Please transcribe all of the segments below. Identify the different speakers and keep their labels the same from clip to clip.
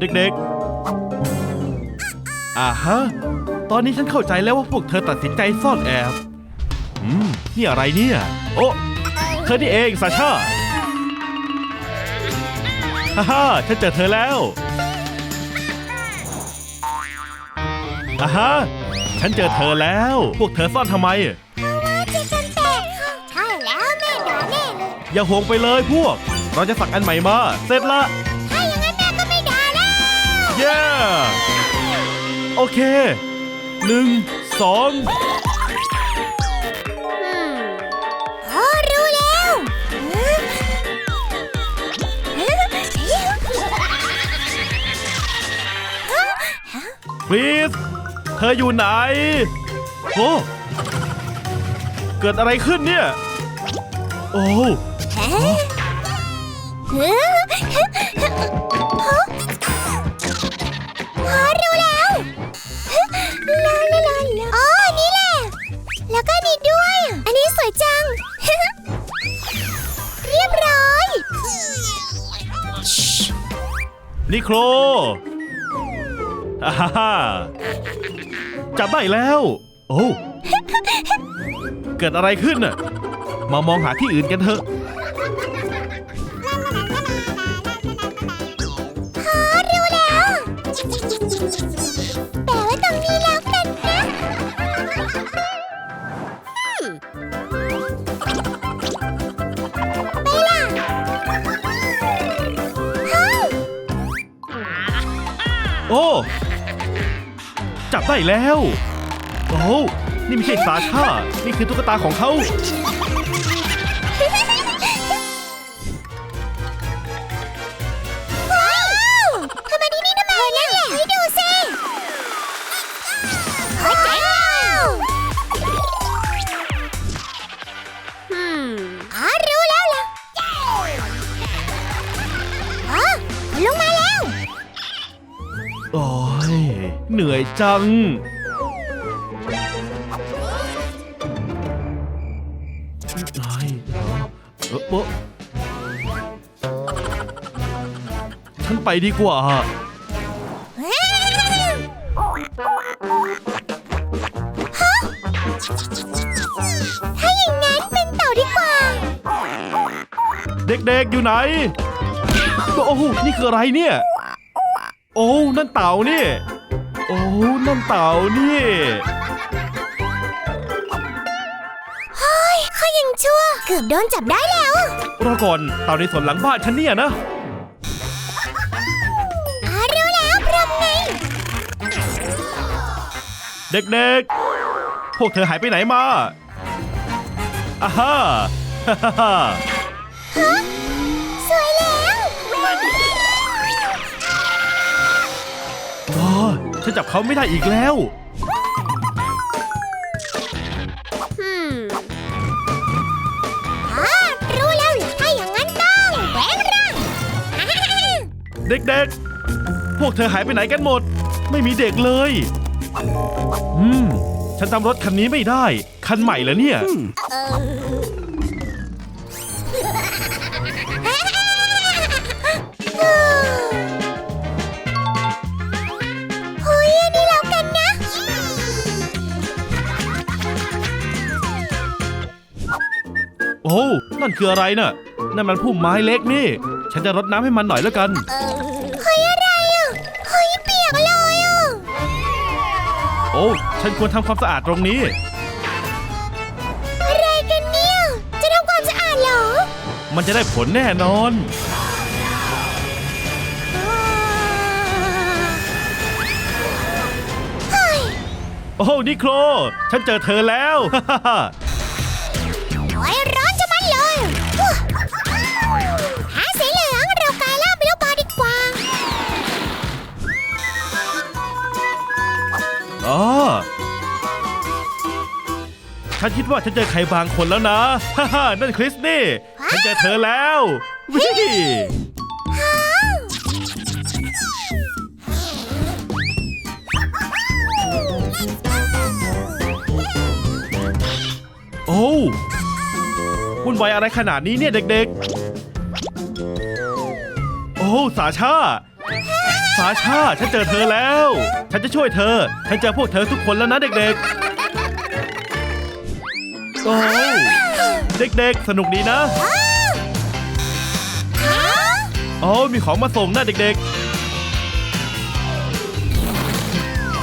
Speaker 1: เด็กๆอ่าฮะ ตอนนี้ฉันเข้าใจแล้วว่าพวกเธอตัดสินใจซ่อนแอบ อืม นี่อะไรเนี่ย โอ้เธอนี่เองซาชาฮ่าฮ่าฉันเจอเธอแล้วอ่าฮะ ฉันเจอเธอแล้ว พวกเธอซ่อนทำไม
Speaker 2: จะกันแตกค่ะใช่แล้วแม่ด่าแน่เลย
Speaker 1: อย่าห่วงไปเลยพวก เราจะสักอันใหม่มา เสร็จละ เย้โอเคหนึ่งสอง
Speaker 2: โอ้รู้แล้วฮะฮะ
Speaker 1: ฟรีสเธออยู่ไหนโอ้เกิดอะไรขึ้นเนี่ย โอ้
Speaker 2: ฮะ นิ
Speaker 1: โคลอ่าฮ่าฮ่าจับได้แล้ว โอ้ เกิดอะไรขึ้นน่ะ มามองหาที่อื่นกันเถอะ จับได้แล้ว โอ้นี่ไม่ใช่สาชา นี่คือตุ๊กตาของเขา
Speaker 2: ว้าวทำไมที่นี่ทำไมนั่นแหละให้ดูสิว้าวอืมอ๋อรู้แล้วล่ะอ๋อลงมาแล้ว
Speaker 1: โอ้ย เหนื่อยจังเอ้ยเออเอ๊ะฉันไปดีกว่า
Speaker 2: ถ้าอย่างนั้นเป็นเต่าดีกว่า
Speaker 1: เด็กๆอยู่ไหน โอ้โหนี่คืออะไรเนี่ย โอ้ นั่นเต่านี่ โอ้นั่นเต่านี่
Speaker 2: เฮ้ยเขายังชั่ว เกือบโดนจับได้แล้ว
Speaker 1: รอก่อนเต่าในสวนหลังบ้านฉันเนี่ยนะ
Speaker 2: รู้แล้วพร้อมไง
Speaker 1: เด็กๆ พวกเธอหายไปไหนมาอ่าฮ่าฮ่า ฉันจับเขาไม่ได้อีกแล้ว
Speaker 2: อืมอ๋อรู้แล้วถ้าอย่างนั้นต้องแหวงร่างอ่าฮ่าฮ่า
Speaker 1: เด็กๆ พวกเธอหายไปไหนกันหมด ไม่มีเด็กเลย อืม ฉันจำรถคันนี้ไม่ได้ คันใหม่แล้วเนี่ย
Speaker 2: เโอ้
Speaker 1: นั่นคืออะไรน่ะนั่นมันพุ่มไม้เล็กนี่ ฉันจะรดน้ำให้มันหน่อยแล้วกัน
Speaker 2: เฮ้ยอะไรอะเฮ้ยเปียกเลยอะ
Speaker 1: โอ้ฉันควรทำความสะอาดตรงนี้
Speaker 2: อะไรกันเนี่ย จะทำความสะอาดเหรอ
Speaker 1: มันจะได้ผลแน่นอน
Speaker 2: เฮ้ย
Speaker 1: โอ้นิโคลฉันเจอเธอแล้วฮ่าฮ่าฮ่า
Speaker 2: โอ้ยร้อน อ๋อ
Speaker 1: ฉันคิดว่าฉันเจอใครบางคนแล้วนะ ฮ่าฮ่านั่นคริสนี่ ฉันเจอเธอแล้ววิโอ้วุ่นวายอะไรขนาดนี้เนี่ยเด็กๆ โอ้สาชา
Speaker 2: ฮ่า
Speaker 1: สาชาฉันเจอเธอแล้ว ฉันจะช่วยเธอ ฉันเจอพวกเธอทุกคนแล้วนะเด็กๆ โอ้เด็กๆ สนุกดีนะ
Speaker 2: ฮะ
Speaker 1: โอ้มีของมาส่งนะเด็ก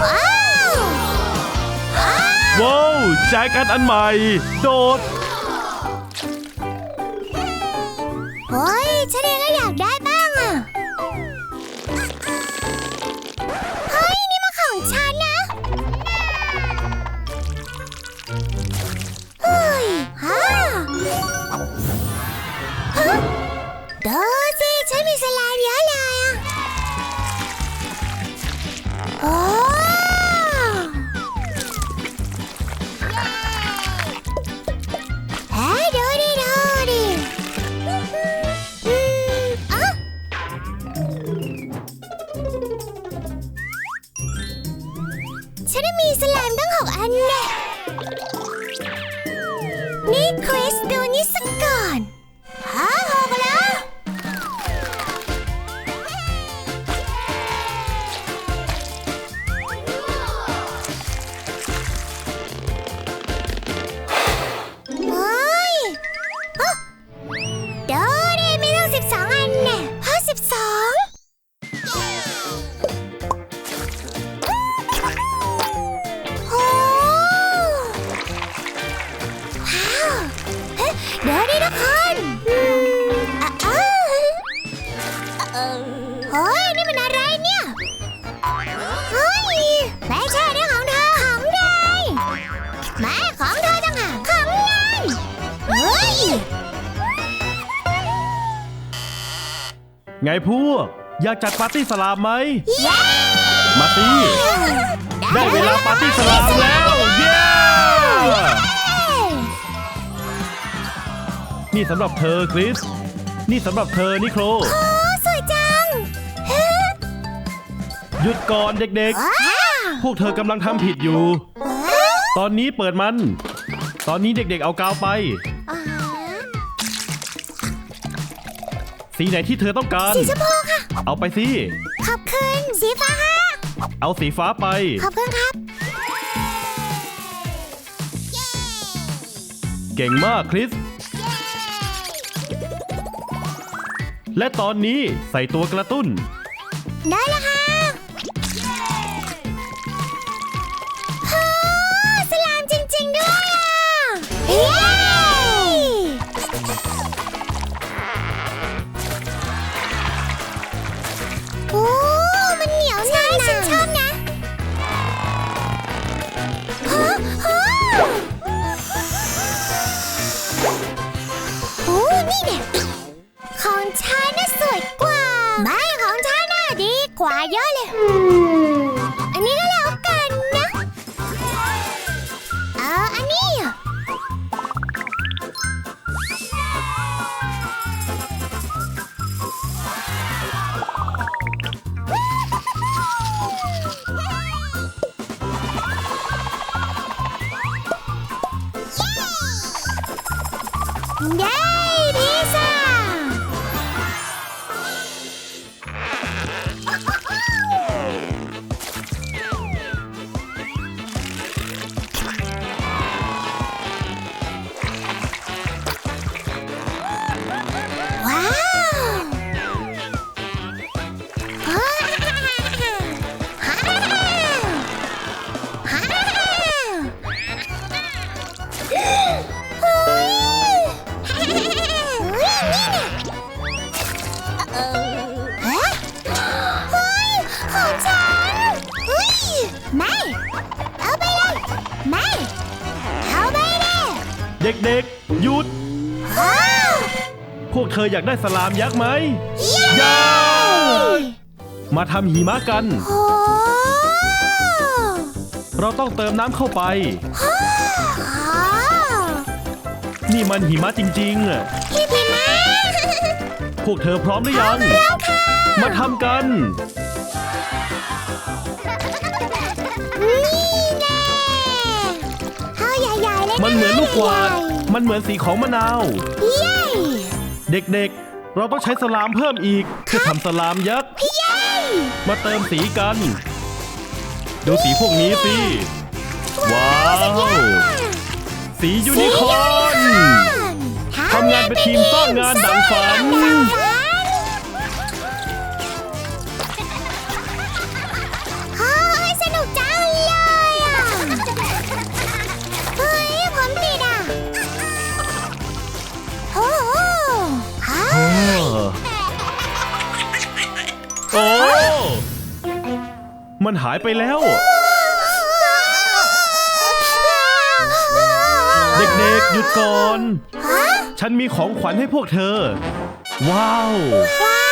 Speaker 2: ว้าวว้าว
Speaker 1: ๆว้าวแจกันอันใหม่ โดด
Speaker 2: ไง
Speaker 1: พวก อยากจัดปาร์ตี้สลามไหม
Speaker 2: เย้
Speaker 1: มาสิได้เวลาปาร์ตี้สลามแล้ว เย้ นี่สำหรับเธอคริส นี่สำหรับเธอนิโคล
Speaker 2: โอ้สวยจังฮะ
Speaker 1: หยุดก่อนเด็ก
Speaker 2: ว้าว
Speaker 1: ๆพวกเธอกำลังทำผิดอยู่ ตอนนี้เปิดมัน ตอนนี้เด็กๆเอากาวไป สีไหนที่เธอต้องการ
Speaker 2: สีชมพูค่ะ
Speaker 1: เอาไปสิ
Speaker 2: ขอบคุณ สีฟ้าค่ะ
Speaker 1: เอาสีฟ้าไป
Speaker 2: ขอบคุณครับ
Speaker 1: เก่งมากคริส และตอนนี้ใส่ตัวกระตุ้น
Speaker 2: ได้แล้วค่ะ Thank you. เด็ก
Speaker 1: ๆ หยุด
Speaker 2: ว้าว
Speaker 1: พวกเธออยากได้สลามยักษ์ไหม
Speaker 2: เย้
Speaker 1: ยามาทำหิมะกัน
Speaker 2: โอ้
Speaker 1: เราต้องเติมน้ำเข้าไป
Speaker 2: อ้าว
Speaker 1: นี่มันหิมะจริงๆอะ
Speaker 2: พี่พี่มา
Speaker 1: พวกเธอพร้อมหรือยัง
Speaker 2: แล้วค่ะ
Speaker 1: มาทำกัน
Speaker 2: นี่แน่เอาใหญ่ๆเลยะ
Speaker 1: มันเหมือนลูกกวาด
Speaker 2: ใหญ่
Speaker 1: มันเหมือนสีของมะนาว
Speaker 2: เย้
Speaker 1: เด็กๆ เราต้องใช้สลามเพิ่มอีกเพื่อทำสลามยักษ์
Speaker 2: เย้
Speaker 1: มาเติมสีกัน ดูสีพวกนี้สิ ว้าว สียูนิคอร์นทำงานเป็นทีมสร้างงานดังฝัน
Speaker 2: เมั
Speaker 1: นหายไปแล้ว เด็กๆ หยุดก่อน
Speaker 2: ฮะ
Speaker 1: ฉันมีของขวัญให้พวกเธอ ว้าว
Speaker 2: ว้าว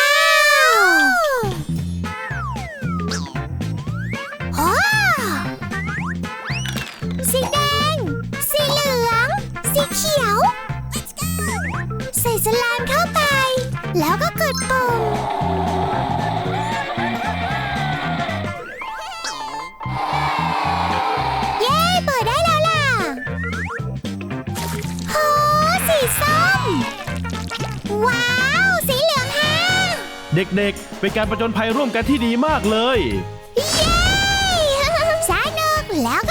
Speaker 1: เด็กๆ เป็นการประจนภัยร่วมกันที่ดีมากเลย
Speaker 2: เย้ สนุกแล้วก็